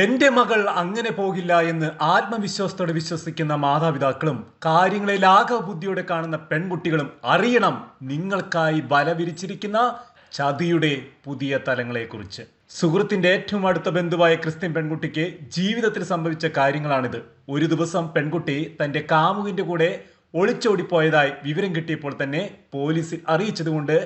എന്റെ മകൾ അങ്ങനെ പോകില്ല എന്ന് ആത്മവിശ്വാസത്തോടെ വിശ്വസിക്കുന്ന മാതാപിതാക്കളും കാര്യങ്ങളെ ലാഘവബുദ്ധിയോടെ കാണുന്ന പെൺകുട്ടികളും അറിയണം നിങ്ങൾക്കായി ബലവിരിച്ചിരിക്കുന്ന ചതിയുടെ പുതിയ തലങ്ങളെക്കുറിച്ച്. സുഹൃത്തിന്റെ ഏറ്റവും അടുത്ത ബന്ധുവായ ക്രിസ്ത്യൻ പെൺകുട്ടിക്ക് ജീവിതത്തിൽ സംഭവിച്ച കാര്യങ്ങളാണിത്. ഒരു ദിവസം പെൺകുട്ടി തന്റെ കാമുകിന്റെ കൂടെ ഒളിച്ചോടിപ്പോയതായി വിവരം കിട്ടിയപ്പോൾ തന്നെ പോലീസിൽ അറിയിച്ചതുകൊണ്ട്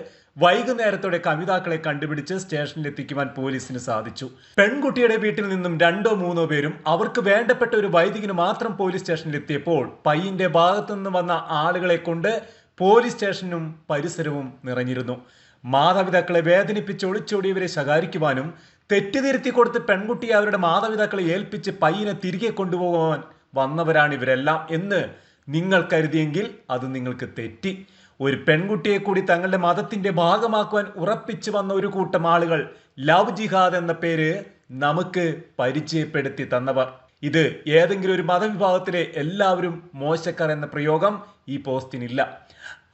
വൈകുന്നേരത്തോടെ കവിതാക്കളെ കണ്ടുപിടിച്ച് സ്റ്റേഷനിൽ എത്തിക്കുവാൻ പോലീസിന് സാധിച്ചു. പെൺകുട്ടിയുടെ വീട്ടിൽ നിന്നും രണ്ടോ മൂന്നോ പേരും അവർക്ക് വേണ്ടപ്പെട്ട ഒരു വൈദികന് മാത്രം പോലീസ് സ്റ്റേഷനിൽ എത്തിയപ്പോൾ പയ്യന്റെ ഭാഗത്തു നിന്ന് വന്ന ആളുകളെ കൊണ്ട് പോലീസ് സ്റ്റേഷനും പരിസരവും നിറഞ്ഞിരുന്നു. മാതാപിതാക്കളെ വേദനിപ്പിച്ച് ഒളിച്ചോടിയവരെ ശകാരിക്കുവാനും തെറ്റിതിരുത്തി കൊടുത്ത് പെൺകുട്ടിയെ അവരുടെ മാതാപിതാക്കളെ ഏൽപ്പിച്ച് പയ്യനെ തിരികെ കൊണ്ടുപോകാൻ വന്നവരാണ് ഇവരെല്ലാം എന്ന് നിങ്ങൾ കരുതിയെങ്കിൽ അത് നിങ്ങൾക്ക് തെറ്റി. ഒരു പെൺകുട്ടിയെ കൂടി തങ്ങളുടെ മതത്തിന്റെ ഭാഗമാക്കുവാൻ ഉറപ്പിച്ചു വന്ന ഒരു കൂട്ടം ആളുകൾ ലവ് ജിഹാദ് എന്ന പേര് നമുക്ക് പരിചയപ്പെടുത്തി തന്നവർ. ഇത് ഏതെങ്കിലും ഒരു മതവിഭാഗത്തിലെ എല്ലാവരും മോശക്കാർ എന്ന പ്രയോഗം ഈ പോസ്റ്റിനില്ല.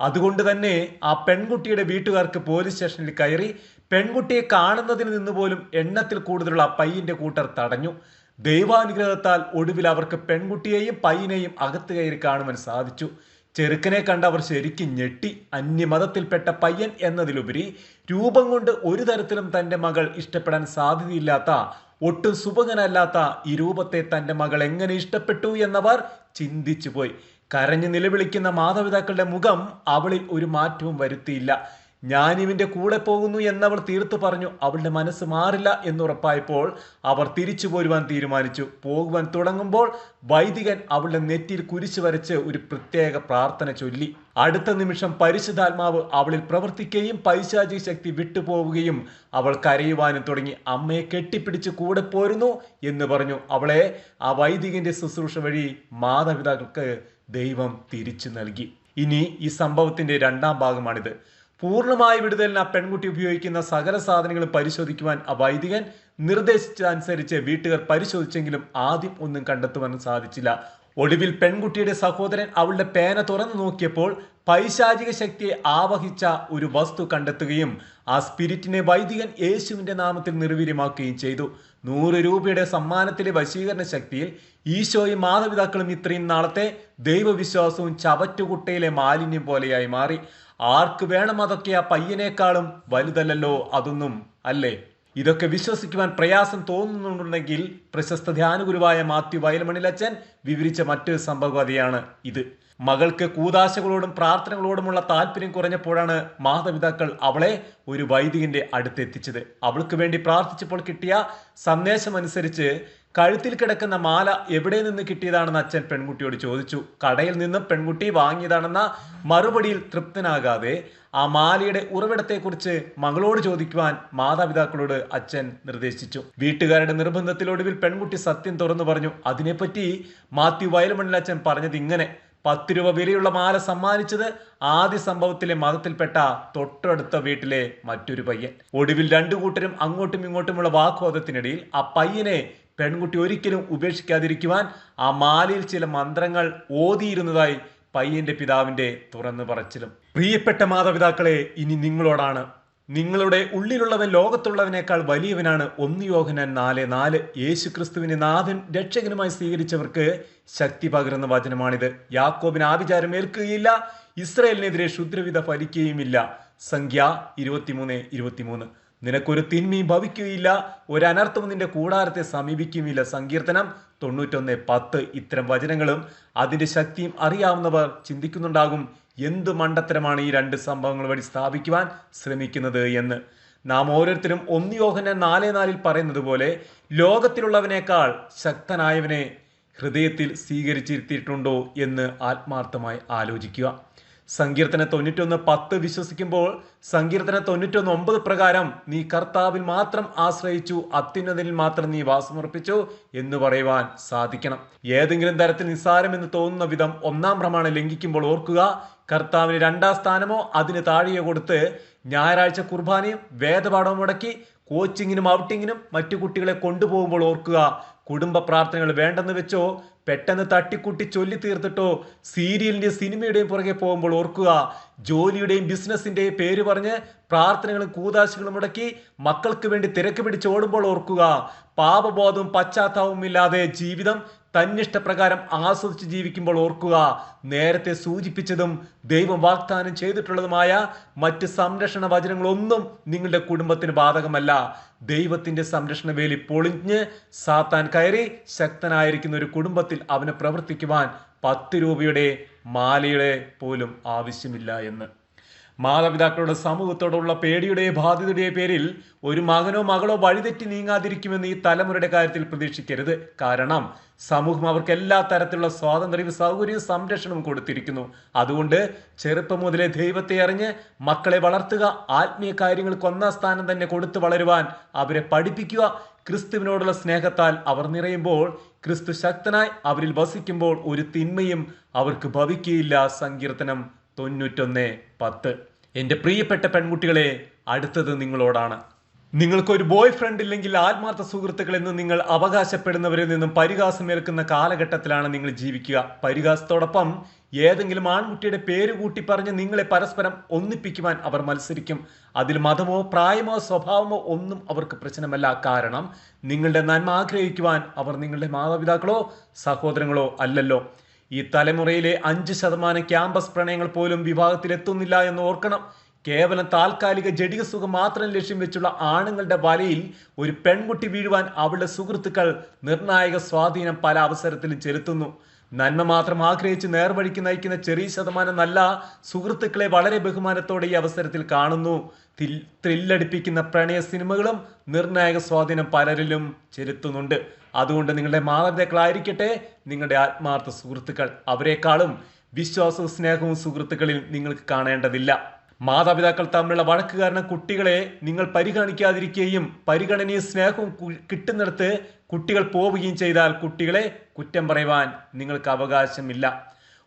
അതുകൊണ്ട് തന്നെ ആ പെൺകുട്ടിയുടെ വീട്ടുകാർക്ക് പോലീസ് സ്റ്റേഷനിൽ കയറി പെൺകുട്ടിയെ കാണുന്നതിന് നിന്ന് പോലും എണ്ണത്തിൽ കൂടുതലുള്ള പയ്യന്റെ കൂട്ടർ തടഞ്ഞു. ദൈവാനുഗ്രഹത്താൽ ഒടുവിൽ അവർക്ക് പെൺകുട്ടിയെയും പയ്യനെയും അകത്ത് കയറി കാണുവാൻ സാധിച്ചു. ചെറുക്കനെ കണ്ട് അവർ ശരിക്കും ഞെട്ടി. അന്യമതത്തിൽപ്പെട്ട പയ്യൻ എന്നതിലുപരി രൂപം കൊണ്ട് ഒരു തരത്തിലും തന്റെ മകൾ ഇഷ്ടപ്പെടാൻ സാധ്യതയില്ലാത്ത ഒട്ടും സുഭകനല്ലാത്ത ഈ രൂപത്തെ തന്റെ മകൾ എങ്ങനെ ഇഷ്ടപ്പെട്ടു എന്നവർ ചിന്തിച്ചു പോയി കരഞ്ഞു നിലവിളിക്കുന്ന മാതാപിതാക്കളുടെ മുഖം അവളിൽ ഒരു മാറ്റവും വരുത്തിയില്ല. ഞാൻ ഇവന്റെ കൂടെ പോകുന്നു എന്നവൾ തീർത്തു പറഞ്ഞു അവളുടെ മനസ്സ് മാറില്ല എന്നുറപ്പായപ്പോൾ അവർ തിരിച്ചു പോരുവാൻ തീരുമാനിച്ചു. പോകുവാൻ തുടങ്ങുമ്പോൾ വൈദികൻ അവളുടെ നെറ്റിയിൽ കുരിശു വരച്ച് ഒരു പ്രത്യേക പ്രാർത്ഥന ചൊല്ലി. അടുത്ത നിമിഷം പരിശുദ്ധാത്മാവ് അവളിൽ പ്രവർത്തിക്കുകയും പൈശാചിക ശക്തി വിട്ടുപോവുകയും അവൾ കരയുവാനും തുടങ്ങി. അമ്മയെ കെട്ടിപ്പിടിച്ച് കൂടെ പോരുന്നു എന്ന് പറഞ്ഞു. അവളെ ആ വൈദികന്റെ ശുശ്രൂഷ വഴി മാതാപിതാക്കൾക്ക് ദൈവം തിരിച്ചു നൽകി. ഇനി ഈ സംഭവത്തിന്റെ രണ്ടാം ഭാഗമാണിത്. പൂർണമായ വിടുതലിന് ആ പെൺകുട്ടി ഉപയോഗിക്കുന്ന സകല സാധനങ്ങളും പരിശോധിക്കുവാൻ ആ വൈദികൻ നിർദ്ദേശിച്ചതനുസരിച്ച് വീട്ടുകാർ പരിശോധിച്ചെങ്കിലും ആദ്യം ഒന്നും കണ്ടെത്തുവാൻ സാധിച്ചില്ല. ഒടുവിൽ പെൺകുട്ടിയുടെ സഹോദരൻ അവളുടെ പേന തുറന്നു നോക്കിയപ്പോൾ പൈശാചിക ശക്തിയെ ആവഹിച്ച ഒരു വസ്തു കണ്ടെത്തുകയും ആ സ്പിരിറ്റിനെ വൈദികൻ യേശുവിന്റെ നാമത്തിൽ നിർവീര്യമാക്കുകയും ചെയ്തു. നൂറ് രൂപയുടെ സമ്മാനത്തിലെ വശീകരണ ശക്തിയിൽ ഈശോയും മാതാപിതാക്കളും ഇത്രയും നാളത്തെ ദൈവവിശ്വാസവും ചവറ്റുകുട്ടയിലെ മാലിന്യം പോലെയായി മാറി. ആർക്ക് വേണം അതൊക്കെ ആ പയ്യനേക്കാളും വലുതല്ലല്ലോ അതൊന്നും അല്ലേ? ഇതൊക്കെ വിശ്വസിക്കുവാൻ പ്രയാസം തോന്നുന്നുണ്ടെങ്കിൽ പ്രശസ്ത ധ്യാനഗുരുവായ മാത്യു വയൽമണിലച്ചൻ വിവരിച്ച മറ്റൊരു സംഭവകഥയാണ് ഇത്. മകൾക്ക് കൂതാശകളോടും പ്രാർത്ഥനകളോടുമുള്ള താല്പര്യം കുറഞ്ഞപ്പോഴാണ് മാതാപിതാക്കൾ അവളെ ഒരു വൈദികന്റെ അടുത്തെത്തിച്ചത്. അവൾക്ക് വേണ്ടി പ്രാർത്ഥിച്ചപ്പോൾ കിട്ടിയ സന്ദേശമനുസരിച്ച് കഴുത്തിൽ കിടക്കുന്ന മാല എവിടെ നിന്ന് കിട്ടിയതാണെന്ന് അച്ഛൻ പെൺകുട്ടിയോട് ചോദിച്ചു. കടയിൽ നിന്ന് പെൺകുട്ടി വാങ്ങിയതാണെന്ന മറുപടിയിൽ തൃപ്തനാകാതെ ആ മാലയുടെ ഉറവിടത്തെക്കുറിച്ച് മകളോട് ചോദിക്കുവാൻ മാതാപിതാക്കളോട് അച്ഛൻ നിർദ്ദേശിച്ചു. വീട്ടുകാരുടെ നിർബന്ധത്തിലൊടുവിൽ പെൺകുട്ടി സത്യം തുറന്നു പറഞ്ഞു. അതിനെപ്പറ്റി മാത്യു വയലുമണ്ണിൽ അച്ഛൻ പറഞ്ഞത് ഇങ്ങനെ. പത്ത് രൂപ വിലയുള്ള മാല സമ്മാനിച്ചത് ആദ്യ സംഭവത്തിലെ മതത്തിൽപ്പെട്ട തൊട്ടടുത്ത വീട്ടിലെ മറ്റൊരു പയ്യൻ. ഒടുവിൽ രണ്ടു കൂട്ടരും അങ്ങോട്ടും ഇങ്ങോട്ടുമുള്ള വാഗ്വാദത്തിനിടയിൽ ആ പയ്യനെ പെൺകുട്ടി ഒരിക്കലും ഉപേക്ഷിക്കാതിരിക്കുവാൻ ആ മാലയിൽ ചില മന്ത്രങ്ങൾ ഓതിയിരുന്നതായി പയ്യന്റെ പിതാവിന്റെ തുറന്നു പറച്ചിലും. പ്രിയപ്പെട്ട മാതാപിതാക്കളെ ഇനി നിങ്ങളോടാണ്. നിങ്ങളുടെ ഉള്ളിലുള്ളവൻ ലോകത്തുള്ളവനേക്കാൾ വലിയവനാണ് ഒന്ന് യോഹനൻ നാല് നാല്. യേശു ക്രിസ്തുവിനെ നാഥൻ രക്ഷകനുമായി സ്വീകരിച്ചവർക്ക് ശക്തി പകരുന്ന വചനമാണിത്. യാക്കോബിന് ആഭിചാരം ഏൽക്കുകയില്ല ഇസ്രയേലിനെതിരെ ക്ഷുദ്രവിധ ഫലിക്കുകയുമില്ല. സംഖ്യ ഇരുപത്തിമൂന്ന് ഇരുപത്തിമൂന്ന്. നിനക്കൊരു തിന്മയും ഭവിക്കുകയില്ല ഒരു അനർത്ഥവും നിന്റെ കൂടാരത്തെ സമീപിക്കുകയില്ല സങ്കീർത്തനം തൊണ്ണൂറ്റൊന്ന് പത്ത്. ഇത്തരം വചനങ്ങളും അതിന്റെ ശക്തിയും അറിയാവുന്നവർ ചിന്തിക്കുന്നുണ്ടാകും. എന്ത് മണ്ടത്തരമാണ് ഈ രണ്ട് സംഭവങ്ങൾ വഴി സ്ഥാപിക്കുവാൻ ശ്രമിക്കുന്നത് എന്ന്. നാം ഓരോരുത്തരും ഒന്ന് യോഹന നാല് നാലിൽ പറയുന്നത് പോലെ ലോകത്തിലുള്ളവനേക്കാൾ ശക്തനായവനെ ഹൃദയത്തിൽ സ്വീകരിച്ചിരുത്തിയിട്ടുണ്ടോ എന്ന് ആത്മാർത്ഥമായി ആലോചിക്കുക. സങ്കീർത്തന തൊണ്ണൂറ്റൊന്ന് പത്ത് വിശ്വസിക്കുമ്പോൾ സങ്കീർത്തന തൊണ്ണൂറ്റൊന്ന് ഒമ്പത് പ്രകാരം നീ കർത്താവിൽ മാത്രം ആശ്രയിച്ചു അത്യുന്നതിൽ മാത്രം നീ വാസമർപ്പിച്ചു എന്ന് പറയുവാൻ സാധിക്കണം. ഏതെങ്കിലും തരത്തിൽ നിസ്സാരമെന്ന് തോന്നുന്ന വിധം ഒന്നാം പ്രമാണം ലംഘിക്കുമ്പോൾ ഓർക്കുക കർത്താവിന് രണ്ടാം സ്ഥാനമോ അതിന് താഴെയോ കൊടുത്ത് ഞായറാഴ്ച കുർബാനയും വേദപാഠവും മുടക്കി കോച്ചിങ്ങിനും ഔട്ടിങ്ങിനും മറ്റു കുട്ടികളെ കൊണ്ടുപോകുമ്പോൾ ഓർക്കുക കുടുംബ പ്രാർത്ഥനകൾ വേണ്ടെന്ന് വെച്ചോ പെട്ടെന്ന് തട്ടിക്കുട്ടി ചൊല്ലി തീർത്തിട്ടോ സീരിയലിന്റെയും സിനിമയുടെയും പുറകെ പോകുമ്പോൾ ഓർക്കുക ജോലിയുടെയും ബിസിനസിന്റെയും പേര് പറഞ്ഞ് പ്രാർത്ഥനകളും കൂതാശകളും മുടക്കി മക്കൾക്ക് വേണ്ടി തിരക്ക് പിടിച്ച് ഓടുമ്പോൾ ഓർക്കുക പാപബോധവും പശ്ചാത്താപവും ഇല്ലാതെ ജീവിതം തന്നിഷ്ടപ്രകാരം ആസ്വദിച്ച് ജീവിക്കുമ്പോൾ ഓർക്കുക നേരത്തെ സൂചിപ്പിച്ചതും ദൈവം വാഗ്ദാനം ചെയ്തിട്ടുള്ളതുമായ മറ്റ് സംരക്ഷണ വചനങ്ങളൊന്നും നിങ്ങളുടെ കുടുംബത്തിന് ബാധകമല്ല. ദൈവത്തിന്റെ സംരക്ഷണ വേലി പൊളിഞ്ഞ് സാത്താൻ കയറി ശക്തനായിരിക്കുന്ന ഒരു കുടുംബത്തിൽ അവനെ പ്രവർത്തിക്കുവാൻ പത്ത് രൂപയുടെ മാലയുടെ പോലും ആവശ്യമില്ല എന്ന്. മാതാപിതാക്കളുടെ സമൂഹത്തോടുള്ള പേടിയുടെ ബാധ്യതയുടെ പേരിൽ ഒരു മകനോ മകളോ വഴിതെറ്റി നീങ്ങാതിരിക്കുമെന്ന് ഈ തലമുറയുടെ കാര്യത്തിൽ പ്രതീക്ഷിക്കരുത്. കാരണം സമൂഹം അവർക്ക് എല്ലാ തരത്തിലുള്ള സ്വാതന്ത്ര്യവും സൗകര്യവും സംരക്ഷണവും കൊടുത്തിരിക്കുന്നു. അതുകൊണ്ട് ചെറുപ്പം മുതലേ ദൈവത്തെ അറിഞ്ഞ് മക്കളെ വളർത്തുക ആത്മീയ കാര്യങ്ങൾക്ക് ഒന്നാം സ്ഥാനം തന്നെ കൊടുത്തു വളരുവാൻ അവരെ പഠിപ്പിക്കുക ക്രിസ്തുവിനോടുള്ള സ്നേഹത്താൽ അവർ നിറയുമ്പോൾ ക്രിസ്തു ശക്തനായി അവരിൽ വസിക്കുമ്പോൾ ഒരു തിന്മയും അവർക്ക് ഭവിക്കുകയില്ല. സങ്കീർത്തനം തൊണ്ണൂറ്റൊന്ന് പത്ത്. എന്റെ പ്രിയപ്പെട്ട പെൺകുട്ടികളെ അടുത്തത് നിങ്ങളോടാണ്. നിങ്ങൾക്കൊരു ബോയ് ഫ്രണ്ട് ഇല്ലെങ്കിൽ ആത്മാർത്ഥ സുഹൃത്തുക്കൾ എന്ന് നിങ്ങൾ അവകാശപ്പെടുന്നവരിൽ നിന്നും പരിഹാസമേൽക്കുന്ന കാലഘട്ടത്തിലാണ് നിങ്ങൾ ജീവിക്കുക. പരിഹാസത്തോടൊപ്പം ഏതെങ്കിലും ആൺകുട്ടിയുടെ പേര് കൂട്ടി പറഞ്ഞ് നിങ്ങളെ പരസ്പരം ഒന്നിപ്പിക്കുവാൻ അവർ മത്സരിക്കും. അതിൽ മതമോ പ്രായമോ സ്വഭാവമോ ഒന്നും അവർക്ക് പ്രശ്നമല്ല. കാരണം നിങ്ങളുടെ നന്മ ആഗ്രഹിക്കുവാൻ അവർ നിങ്ങളുടെ മാതാപിതാക്കളോ സഹോദരങ്ങളോ അല്ലല്ലോ. ഈ തലമുറയിലെ അഞ്ച് ശതമാനം ക്യാമ്പസ് പ്രണയങ്ങൾ പോലും വിവാഹത്തിലെത്തുന്നില്ല എന്ന് ഓർക്കണം. കേവലം താൽക്കാലിക ജടിക സുഖം മാത്രം ലക്ഷ്യം വെച്ചുള്ള ആണുങ്ങളുടെ വലയിൽ ഒരു പെൺകുട്ടി വീഴുവാൻ അവളുടെ സുഹൃത്തുക്കൾ നിർണായക സ്വാധീനം പല അവസരത്തിലും ചെലുത്തുന്നു. നന്മ മാത്രം ആഗ്രഹിച്ച് നേർവഴിക്ക് നയിക്കുന്ന ചെറിയ ശതമാനം നല്ല സുഹൃത്തുക്കളെ വളരെ ബഹുമാനത്തോടെ ഈ അവസരത്തിൽ കാണുന്നു. ത്രില്ലടിപ്പിക്കുന്ന പ്രണയ സിനിമകളും നിർണായക സ്വാധീനം പലരിലും ചെലുത്തുന്നുണ്ട്. അതുകൊണ്ട് നിങ്ങളുടെ മാതാപിതാക്കളായിരിക്കട്ടെ നിങ്ങളുടെ ആത്മാർത്ഥ സുഹൃത്തുക്കൾ. അവരെക്കാളും വിശ്വാസവും സ്നേഹവും സുഹൃത്തുക്കളിൽ നിങ്ങൾക്ക് കാണേണ്ടതില്ല. മാതാപിതാക്കൾ തമ്മിലുള്ള വഴക്ക് കാരണം കുട്ടികളെ നിങ്ങൾ പരിഗണിക്കാതിരിക്കുകയും പരിഗണനയും സ്നേഹവും കിട്ടുന്നിടത്ത് കുട്ടികൾ പോവുകയും ചെയ്താൽ കുട്ടികളെ കുറ്റം പറയുവാൻ നിങ്ങൾക്ക് അവകാശമില്ല.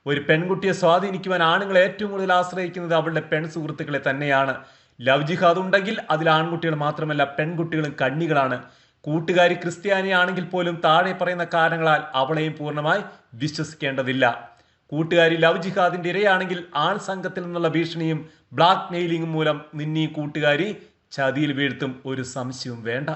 ഒരു പെൺകുട്ടിയെ സ്വാധീനിക്കുവാൻ ആണുങ്ങൾ ഏറ്റവും കൂടുതൽ ആശ്രയിക്കുന്നത് അവളുടെ പെൺ സുഹൃത്തുക്കളെ തന്നെയാണ്. ലവ് ജിഹാദ് ഉണ്ടെങ്കിൽ അതിൽ ആൺകുട്ടികൾ മാത്രമല്ല പെൺകുട്ടികളും കണ്ണികളാണ്. കൂട്ടുകാരി ക്രിസ്ത്യാനിയാണെങ്കിൽ പോലും താഴെ പറയുന്ന കാരണങ്ങളാൽ അവളെയും പൂർണമായി വിശ്വസിക്കേണ്ടതില്ല. കൂട്ടുകാരി ലവ് ജിഹാദിന്റെ ഇരയാണെങ്കിൽ ആൺ സംഘത്തിൽ നിന്നുള്ള ഭീഷണിയും ബ്ലാക്ക് മെയിലിംഗും മൂലം നിന്നീ കൂട്ടുകാരി ചതിയിൽ വീഴ്ത്തും ഒരു സംശയവും വേണ്ട.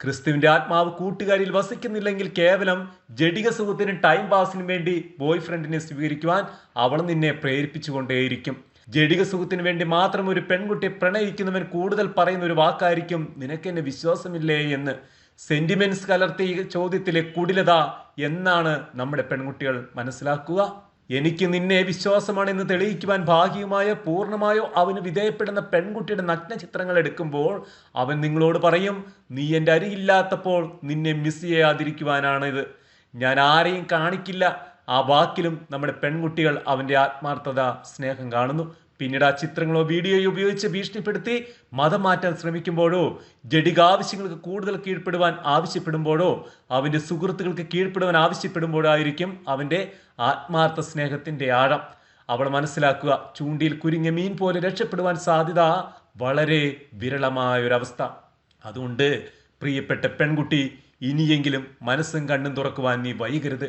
ക്രിസ്തുവിന്റെ ആത്മാവ് കൂട്ടുകാരിൽ വസിക്കുന്നില്ലെങ്കിൽ കേവലം ജഡിക സുഖത്തിനും ടൈം പാസിനും വേണ്ടി ബോയ് ഫ്രണ്ടിനെ സ്വീകരിക്കുവാൻ അവൾ നിന്നെ പ്രേരിപ്പിച്ചുകൊണ്ടേയിരിക്കും. ജഡിക സുഖത്തിന് വേണ്ടി മാത്രം ഒരു പെൺകുട്ടി പ്രണയിക്കുന്നവൻ കൂടുതൽ പറയുന്ന ഒരു വാക്കായിരിക്കും നിനക്കെന്നെ വിശ്വാസമില്ലേ എന്ന്. സെന്റിമെന്റ്സ് കലർത്തിയ ചോദ്യത്തിലെ കുടിലത എന്നാണ് നമ്മുടെ പെൺകുട്ടികൾ മനസ്സിലാക്കുക. എനിക്ക് നിന്നെ വിശ്വാസമാണെന്ന് തെളിയിക്കുവാൻ ഭാഗ്യമായോ പൂർണമായോ അവന് വിധേയപ്പെടുന്ന പെൺകുട്ടിയുടെ നഗ്ന ചിത്രങ്ങൾ എടുക്കുമ്പോൾ അവൻ നിങ്ങളോട് പറയും നീ എന്റെ അരിയില്ലാത്തപ്പോൾ നിന്നെ മിസ് ചെയ്യാതിരിക്കുവാനാണ് ഇത് ഞാൻ ആരെയും കാണിക്കില്ല. ആ വാക്കിലും നമ്മുടെ പെൺകുട്ടികൾ അവന്റെ ആത്മാർത്ഥത സ്നേഹം കാണുന്നു. പിന്നീട് ആ ചിത്രങ്ങളോ വീഡിയോയോ ഉപയോഗിച്ച് ഭീഷണിപ്പെടുത്തി മതം മാറ്റാൻ ശ്രമിക്കുമ്പോഴോ ജഡിക ആവശ്യങ്ങൾക്ക് കൂടുതൽ കീഴ്പ്പെടുവാൻ ആവശ്യപ്പെടുമ്പോഴോ അവന്റെ സുഹൃത്തുക്കൾക്ക് കീഴ്പ്പെടുവാൻ ആവശ്യപ്പെടുമ്പോഴോ ആയിരിക്കും അവന്റെ ആത്മാർത്ഥ സ്നേഹത്തിന്റെ ആഴം. അവൾ മനസ്സിലാക്കുക ചൂണ്ടിയിൽ കുരുങ്ങിയ മീൻ പോലെ രക്ഷപ്പെടുവാൻ സാധ്യത വളരെ വിരളമായ ഒരവസ്ഥ അതുകൊണ്ട് പ്രിയപ്പെട്ട പെൺകുട്ടി ഇനിയെങ്കിലും മനസ്സും കണ്ണും തുറക്കുവാൻ നീ വൈകരുത്.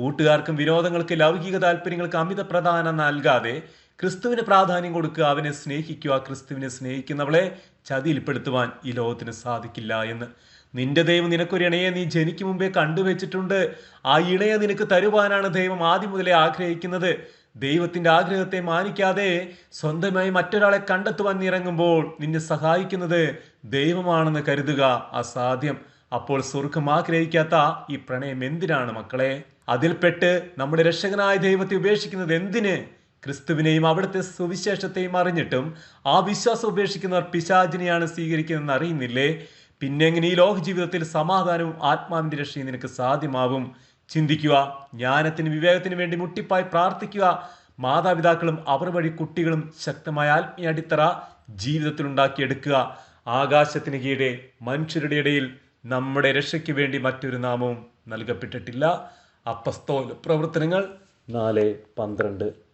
കൂട്ടുകാർക്കും വിനോദങ്ങൾക്ക് ലൗകിക താല്പര്യങ്ങൾക്ക് അമിത പ്രധാനം നൽകാതെ ക്രിസ്തുവിന് പ്രാധാന്യം കൊടുക്കുക അവനെ സ്നേഹിക്കുക ക്രിസ്തുവിനെ സ്നേഹിക്കുന്നവളെ ചതിയിൽപ്പെടുത്തുവാൻ ഈ ലോകത്തിന് സാധിക്കില്ല എന്ന്. നിന്റെ ദൈവം നിനക്കൊരു ഇണയെ നീ ജനിക്കും മുമ്പേ കണ്ടുവച്ചിട്ടുണ്ട്. ആ ഇണയെ നിനക്ക് തരുവാനാണ് ദൈവം ആദ്യം മുതലേ ആഗ്രഹിക്കുന്നത്. ദൈവത്തിന്റെ ആഗ്രഹത്തെ മാനിക്കാതെ സ്വന്തമായി മറ്റൊരാളെ കണ്ടെത്തുവാൻ ഇറങ്ങുമ്പോൾ നിന്നെ സഹായിക്കുന്നത് ദൈവമാണെന്ന് കരുതുക. അസാധ്യം. അപ്പോൾ സ്വർഗം ആഗ്രഹിക്കാത്ത ഈ പ്രണയം എന്തിനാണ് മക്കളെ? അതിൽപ്പെട്ട് നമ്മുടെ രക്ഷകനായ ദൈവത്തെ ഉപേക്ഷിക്കുന്നത് എന്തിന്? ക്രിസ്തുവിനെയും അവിടുത്തെ സുവിശേഷത്തെയും അറിഞ്ഞിട്ടും ആ വിശ്വാസം ഉപേക്ഷിക്കുന്നവർ പിശാചിനെയാണ് സ്വീകരിക്കുന്നതെന്ന് അറിയുന്നില്ലേ? പിന്നെ എങ്ങനെ ഈ ലോക ജീവിതത്തിൽ സമാധാനവും ആത്മാവിന്റെ രക്ഷയും നിനക്ക് സാധ്യമാവും? ചിന്തിക്കുക ജ്ഞാനത്തിന് വിവേകത്തിന് വേണ്ടി മുട്ടിപ്പായി പ്രാർത്ഥിക്കുക. മാതാപിതാക്കളും അവർ വഴി കുട്ടികളും ശക്തമായ ആത്മീയ അടിത്തറ ജീവിതത്തിൽ ഉണ്ടാക്കിയെടുക്കുക. ആകാശത്തിന് കീഴെ മനുഷ്യരുടെ ഇടയിൽ നമ്മുടെ രക്ഷയ്ക്ക് വേണ്ടി മറ്റൊരു നാമവും നൽകപ്പെട്ടിട്ടില്ല. അപ്പസ്തോല പ്രവർത്തനങ്ങൾ? നാല് പന്ത്രണ്ട്.